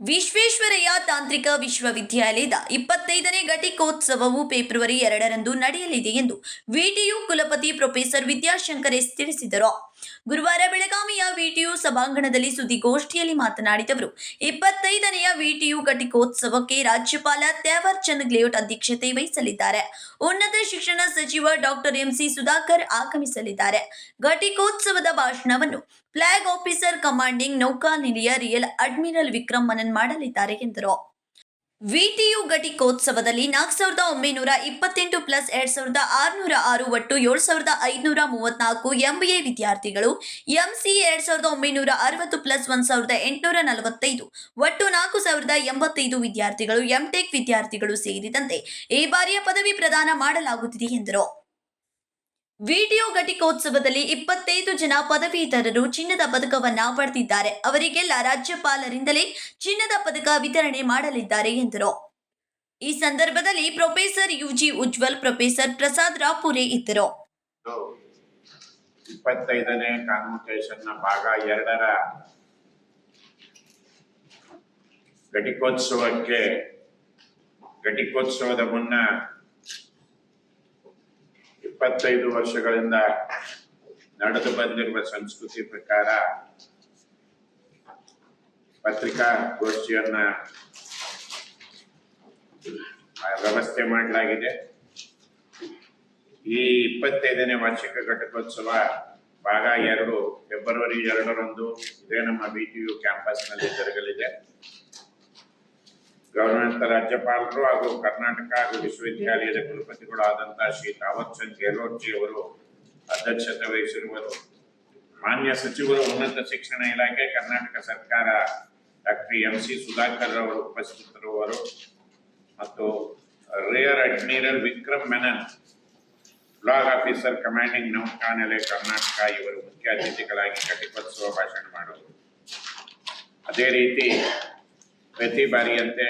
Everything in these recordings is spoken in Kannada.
ವಿಶ್ವೇಶ್ವರಯ್ಯ ತಾಂತ್ರಿಕ ವಿಶ್ವವಿದ್ಯಾಲಯದ ಇಪ್ಪತ್ತೈದನೇ ಘಟಿಕೋತ್ಸವವು ಫೆಬ್ರವರಿ ಎರಡರಂದು ನಡೆಯಲಿದೆ ಎಂದು ವಿಟಿಯು ಕುಲಪತಿ ಪ್ರೊಫೆಸರ್ ವಿದ್ಯಾಶಂಕರ್ ಎಸ್ ತಿಳಿಸಿದರು. ಗುರುವಾರ ಬೆಳಗಾವಿಯ ವಿಟಿಯು ಸಭಾಂಗಣದಲ್ಲಿ ಸುದ್ದಿಗೋಷ್ಠಿಯಲ್ಲಿ ಮಾತನಾಡಿದ ಅವರು ಇಪ್ಪತ್ತೈದನೆಯ ವಿಟಿಯು ಘಟಿಕೋತ್ಸವಕ್ಕೆ ರಾಜ್ಯಪಾಲ ತ್ಯಾವರ್ ಚಂದ್ ಗೆಹ್ಲೋಟ್ ಅಧ್ಯಕ್ಷತೆ ವಹಿಸಲಿದ್ದಾರೆ. ಉನ್ನತ ಶಿಕ್ಷಣ ಸಚಿವ ಡಾಕ್ಟರ್ ಎಂಸಿ ಸುಧಾಕರ್ ಆಗಮಿಸಲಿದ್ದಾರೆ. ಘಟಿಕೋತ್ಸವದ ಭಾಷಣವನ್ನು ಫ್ಲಾಗ್ ಆಫೀಸರ್ ಕಮಾಂಡಿಂಗ್ ನೌಕಾನೆಲೆಯ ರಿಯಲ್ ಅಡ್ಮಿರಲ್ ವಿಕ್ರಮ್ ಮನನ್ ಮಾಡಲಿದ್ದಾರೆ ಎಂದರು. ವಿಟಿಯು ಘಟಿಕೋತ್ಸವದಲ್ಲಿ ನಾಲ್ಕು ಸಾವಿರದ ಒಂಬೈನೂರ ಇಪ್ಪತ್ತೆಂಟು ಪ್ಲಸ್ ಎರಡ್ ಸಾವಿರದ ಆರುನೂರ ಆರು ಒಟ್ಟು ಏಳು ಸಾವಿರದ ಐದುನೂರ ಮೂವತ್ನಾಲ್ಕು ಎಂಬಿಎ ವಿದ್ಯಾರ್ಥಿಗಳು, ಎಂಸಿ ಎರಡ್ ಸಾವಿರದ ಒಂಬೈನೂರ ಅರವತ್ತು ಪ್ಲಸ್ ಒಂದ್ ಸಾವಿರದ ಎಂಟುನೂರ ನಲವತ್ತೈದು ಒಟ್ಟು ನಾಲ್ಕು ಸಾವಿರದ ಎಂಬತ್ತೈದು ವಿದ್ಯಾರ್ಥಿಗಳು, ಎಂಟೆಕ್ ವಿದ್ಯಾರ್ಥಿಗಳು ಸೇರಿದಂತೆ ಈ ಬಾರಿಯ ಪದವಿ ಪ್ರದಾನ ಮಾಡಲಾಗುತ್ತಿದೆ ಎಂದರು. ವಿಡಿಯೋ ಘಟಿಕೋತ್ಸವದಲ್ಲಿ ಇಪ್ಪತ್ತೈದು ಜನ ಪದವೀಧರರು ಚಿನ್ನದ ಪದಕವನ್ನ ಪಡೆದಿದ್ದಾರೆ. ಅವರಿಗೆಲ್ಲ ರಾಜ್ಯಪಾಲರಿಂದಲೇ ಚಿನ್ನದ ಪದಕ ವಿತರಣೆ ಮಾಡಲಿದ್ದಾರೆ ಎಂದರು. ಈ ಸಂದರ್ಭದಲ್ಲಿ professor U G Ujwal, professor Prasad Rapure ಇದ್ದರು. ಇದು ಇಪ್ಪತ್ತೈದನೇ ಭಾಗ ಎರಡರ ಘಟಿಕೋತ್ಸವಕ್ಕೆ ಘಟಿಕೋತ್ಸವದ ಮುನ್ನ ಇಪ್ಪತ್ತೈದು ವರ್ಷಗಳಿಂದ ನಡೆದು ಬಂದಿರುವ ಸಂಸ್ಕೃತಿ ಪ್ರಕಾರ ಪತ್ರಿಕಾಗೋಷ್ಠಿಯನ್ನ ವ್ಯವಸ್ಥೆ ಮಾಡಲಾಗಿದೆ. ಈ ಇಪ್ಪತ್ತೈದನೇ ವಾರ್ಷಿಕ ಘಟಕೋತ್ಸವ ಭಾಗ ಎರಡು, ಫೆಬ್ರವರಿ ಎರಡರಂದು ಇದೇ ನಮ್ಮ ಬಿ ಟಿ ಯು ಕ್ಯಾಂಪಸ್ನಲ್ಲಿ ಜರುಗಲಿದೆ. ಗವರ್ಮೆಂಟ್ ರಾಜ್ಯಪಾಲರು ಹಾಗೂ ಕರ್ನಾಟಕ ಹಾಗೂ ವಿಶ್ವವಿದ್ಯಾಲಯದ ಕುಲಪತಿಗಳು ಆದಂತಹ ಶ್ರೀ ತಾವತ್ ಚಂದ್ ಗೆಹ್ಲೋಟ್ ಜಿ ಅವರು ಅಧ್ಯಕ್ಷತೆ ವಹಿಸಿರುವರು. ಮಾನ್ಯ ಸಚಿವರು ಉನ್ನತ ಶಿಕ್ಷಣ ಇಲಾಖೆ, ಕರ್ನಾಟಕ ಸರ್ಕಾರ ಡಾಕ್ಟರ್ ಎಂ ಸಿ ಸುಧಾಕರ್ ಅವರು ಉಪಸ್ಥಿತರುವರು ಮತ್ತು rear admiral Vikram Menon flag officer commanding ನೌಕಾನೆಲೆ Karnataka ಇವರು ಮುಖ್ಯ ಅತಿಥಿಗಳಾಗಿ ಘಟಿಕೋತ್ಸವ ಭಾಷಣ ಮಾಡುವರು. ಅದೇ ರೀತಿ ಪ್ರತಿ ಬಾರಿಯಂತೆ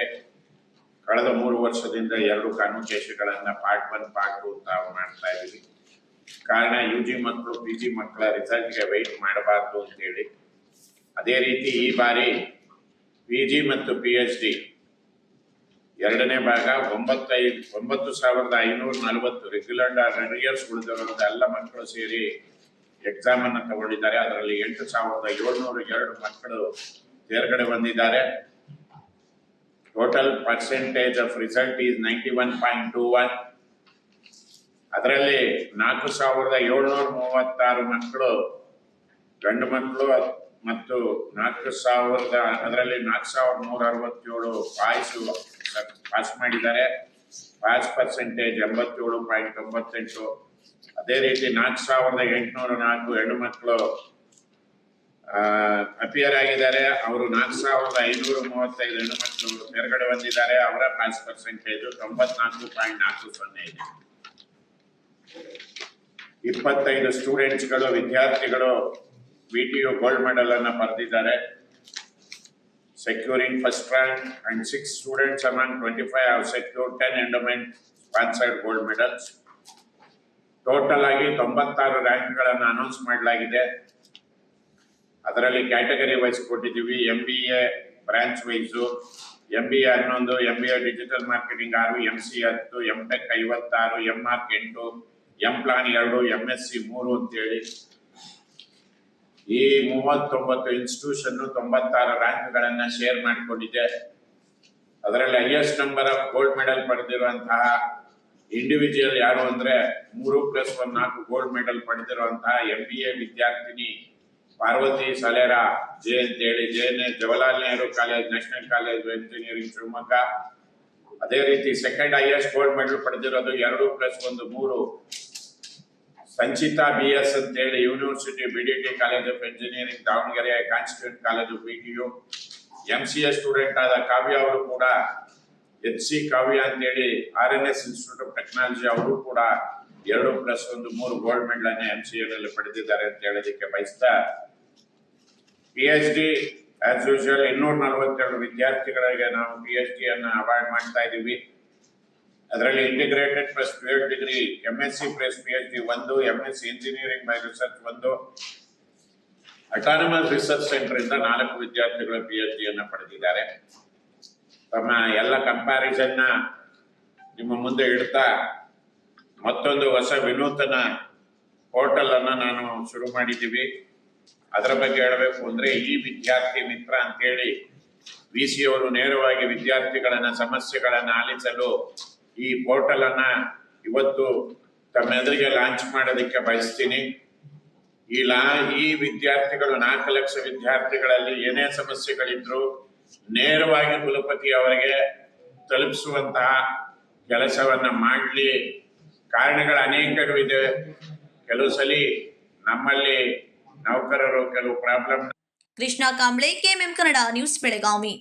ಕಳೆದ ಮೂರು ವರ್ಷದಿಂದ ಎರಡು ಕಾನೂನು ಪಾರ್ಟ್ ಒನ್ ಪಾರ್ಟ್ ಟು ಅಂತ ಮಾಡ್ತಾ ಇದ್ದೀವಿ ಕಾರಣ ಯು ಜಿ ಮಕ್ಕಳು ಪಿ ಜಿ ಮಕ್ಕಳ ರಿಸಲ್ಟ್ಗೆ ವೆಯ್ಟ್ ಮಾಡಬಾರ್ದು ಅಂತೇಳಿ. ಅದೇ ರೀತಿ ಈ ಬಾರಿ ಪಿ ಜಿ ಮತ್ತು ಪಿ ಎಚ್ ಡಿ ಎರಡನೇ ಭಾಗ ಒಂಬತ್ತೈದು, ಒಂಬತ್ತು ಸಾವಿರದ ಐನೂರ ನಲವತ್ತು ರೆಗ್ಯುಲರ್ ಇಯರ್ಸ್ ಉಳಿದಿರುವಂಥ ಎಲ್ಲ ಮಕ್ಕಳು ಸೇರಿ ಎಕ್ಸಾಮ್ ಅನ್ನು ತಗೊಂಡಿದ್ದಾರೆ. ಅದರಲ್ಲಿ ಎಂಟು ಸಾವಿರದ ಏಳ್ನೂರ ಎರಡು ಮಕ್ಕಳು ತೇರ್ಗಡೆ ಬಂದಿದ್ದಾರೆ. Total percentage of result is ninety one point two one ಅದರಲ್ಲಿ ನಾಲ್ಕು ಸಾವಿರದ ಏಳ್ನೂರ ಮೂವತ್ತಾರು ಮಕ್ಕಳು, ಗಂಡು ಮಕ್ಕಳು ಮತ್ತು ನಾಲ್ಕು ಸಾವಿರದ, ಅದರಲ್ಲಿ ನಾಲ್ಕು ಸಾವಿರದ ನೂರ ಅರವತ್ತೇಳು ಪಾಯ್ಸು ಪಾಸ್ ಮಾಡಿದ್ದಾರೆ. ಪಾಸ್ ಪರ್ಸೆಂಟೇಜ್ ಎಂಬತ್ತೇಳು ಪಾಯಿಂಟ್ ತೊಂಬತ್ತೆಂಟು ಅದೇ ರೀತಿ ನಾಲ್ಕು ಸಾವಿರದ ಎಂಟುನೂರ ನಾಲ್ಕು ಹೆಣ್ಣು ಮಕ್ಕಳು ಅಪಿಯರ್ ಆಗಿದ್ದಾರೆ. ಅವರು ನಾಲ್ಕು ಸಾವಿರದ ಐನೂರ ಮೂವತ್ತೈದು ಹೆಣ್ಣು ಮಕ್ಕಳು. ತೆರಗಡೆ ಬಂದಿದ್ದಾರೆ, ಅವರ ಪಾಸ್ ಪರ್ಸೆಂಟೇಜ್ ತೊಂಬತ್ನಾಲ್ಕು ಪಾಯಿಂಟ್ ನಾಲ್ಕು ಸೊನ್ನೆ ಇದೆ. ಇಪ್ಪತ್ತೈದು ಸ್ಟೂಡೆಂಟ್ಸ್ಗಳು ವಿದ್ಯಾರ್ಥಿಗಳು V T U gold medal ಅನ್ನ ಪಡೆದಿದ್ದಾರೆ. Rank and six students among twenty five have secure ten endowment sponsored gold medals total ಆಗಿ ತೊಂಬತ್ತಾರು ರ್ಯಾಂಕ್ಗಳನ್ನು ಅನೌನ್ಸ್ ಮಾಡಲಾಗಿದೆ. ಅದರಲ್ಲಿ ಕ್ಯಾಟಗರಿ ವೈಸ್ ಕೊಟ್ಟಿದ್ದೀವಿ M B A branch wise M B A ಹನ್ನೊಂದು M B A digital marketing ಆರು ಎಂ ಸಿ ಹತ್ತು ಎಂ ಟೆಕ್ ಐವತ್ತಾರು ಎಂ ಮಾರ್ಕ್ ಎಂಟು ಎಂ ಪ್ಲಾನ್ ಎರಡು ಎಂ ಎಸ್ ಸಿ ಮೂರು ಅಂತೇಳಿ. ಈ ಮೂವತ್ತೊಂಬತ್ತು ಇನ್ಸ್ಟಿಟ್ಯೂಷನ್ ತೊಂಬತ್ತಾರು ರ್ಯಾಂಕ್ಗಳನ್ನ ಶೇರ್ ಮಾಡಿಕೊಂಡಿದೆ. ಅದರಲ್ಲಿ highest number of gold medal ಪಡೆದಿರುವಂತಹ individual ಯಾರು ಅಂದ್ರೆ ಮೂರು ಪ್ಲಸ್ ಒನ್ ನಾಲ್ಕು ಗೋಲ್ಡ್ ಮೆಡಲ್ ಪಡೆದಿರುವಂತಹ ಎಂ ಬಿ ಎ ವಿದ್ಯಾರ್ಥಿನಿ ಪಾರ್ವತಿ ಸಲೇರ, ಜೆ ಅಂತೇಳಿ, J N S Jawaharlal Nehru college, national college engineering Shivamogga. ಅದೇ ರೀತಿ ಸೆಕೆಂಡ್ ಹೈಯೆಸ್ಟ್ ಗೋಲ್ಡ್ ಮೆಡಲ್ ಪಡೆದಿರೋದು ಎರಡು ಪ್ಲಸ್ ಒಂದು ಮೂರು. ಸಂಚಿತಾ ಬಿ ಎಸ್ ಅಂತೇಳಿ university B D T college of engineering Davanagere constituent college B T U M C S student ಆದ ಕಾವ್ಯ ಅವರು ಕೂಡ ಎಚ್ ಸಿ ಕಾವ್ಯ ಅಂತೇಳಿ R N S institute of technology ಅವರು ಕೂಡ ಎರಡು ಪ್ಲಸ್ ಒಂದು ಮೂರು ಗೋಲ್ಡ್ ಮೆಡಲ್ ಅನ್ನ ಎಂ ಸಿ ನಲ್ಲಿ ಪಡೆದಿದ್ದಾರೆ ಅಂತ ಹೇಳೋದಕ್ಕೆ ಬಯಸ್ತಾ P H D as usual ಇನ್ನೂರ ನಲವತ್ತೆರಡು ವಿದ್ಯಾರ್ಥಿಗಳಿಗೆ ನಾವು ಪಿ ಎಚ್ ಡಿ ಅನ್ನ ಅವಾಯ್ಡ್ ಮಾಡ್ತಾ ಇದ್ದೀವಿ. ಅದರಲ್ಲಿ integrated plus P degree M S C plus P H D ಒಂದು M S C engineering by research ಒಂದು. ಅಟಾನಮಸ್ ರಿಸರ್ಚ್ ಸೆಂಟರ್ ಇಂದ ನಾಲ್ಕು ವಿದ್ಯಾರ್ಥಿಗಳು ಪಿ ಎಚ್ ಡಿಯನ್ನು ಪಡೆದಿದ್ದಾರೆ. ತಮ್ಮ ಎಲ್ಲ ಕಂಪ್ಯಾರಿಸನ್ನ ನಿಮ್ಮ ಮುಂದೆ ಇಡ್ತಾ ಮತ್ತೊಂದು ಹೊಸ ವಿನೂತನ ಪೋರ್ಟಲ್ ಅನ್ನು ನಾನು ಶುರು ಮಾಡಿದ್ದೀವಿ. ಅದರ ಬಗ್ಗೆ ಹೇಳಬೇಕು ಅಂದ್ರೆ ಈ ವಿದ್ಯಾರ್ಥಿ ಮಿತ್ರ ಅಂತೇಳಿ ವಿ ಸಿ ಅವರು ನೇರವಾಗಿ ವಿದ್ಯಾರ್ಥಿಗಳನ್ನ, ಸಮಸ್ಯೆಗಳನ್ನ ಆಲಿಸಲು ಈ ಪೋರ್ಟಲ್ ಅನ್ನ ಇವತ್ತು ತಮ್ಮ ಎದುರಿಗೆ ಲಾಂಚ್ ಮಾಡೋದಕ್ಕೆ ಬಯಸ್ತೀನಿ. ಈ ಲಾ, ಈ ವಿದ್ಯಾರ್ಥಿಗಳು ನಾಲ್ಕು ಲಕ್ಷ ವಿದ್ಯಾರ್ಥಿಗಳಲ್ಲಿ ಏನೇ ಸಮಸ್ಯೆಗಳಿದ್ರು ನೇರವಾಗಿ ಕುಲಪತಿ ಅವರಿಗೆ ತಲುಪಿಸುವಂತಹ ಕೆಲಸವನ್ನ ಮಾಡಲಿ. ಕಾರಣಗಳು ಇದೆ. ಕೆಲವು ಸಲಿ ನಮ್ಮಲ್ಲಿ ನೌಕರರು ಕೆಲವು problem Krishna Kamble KMM Kannada news Belagavi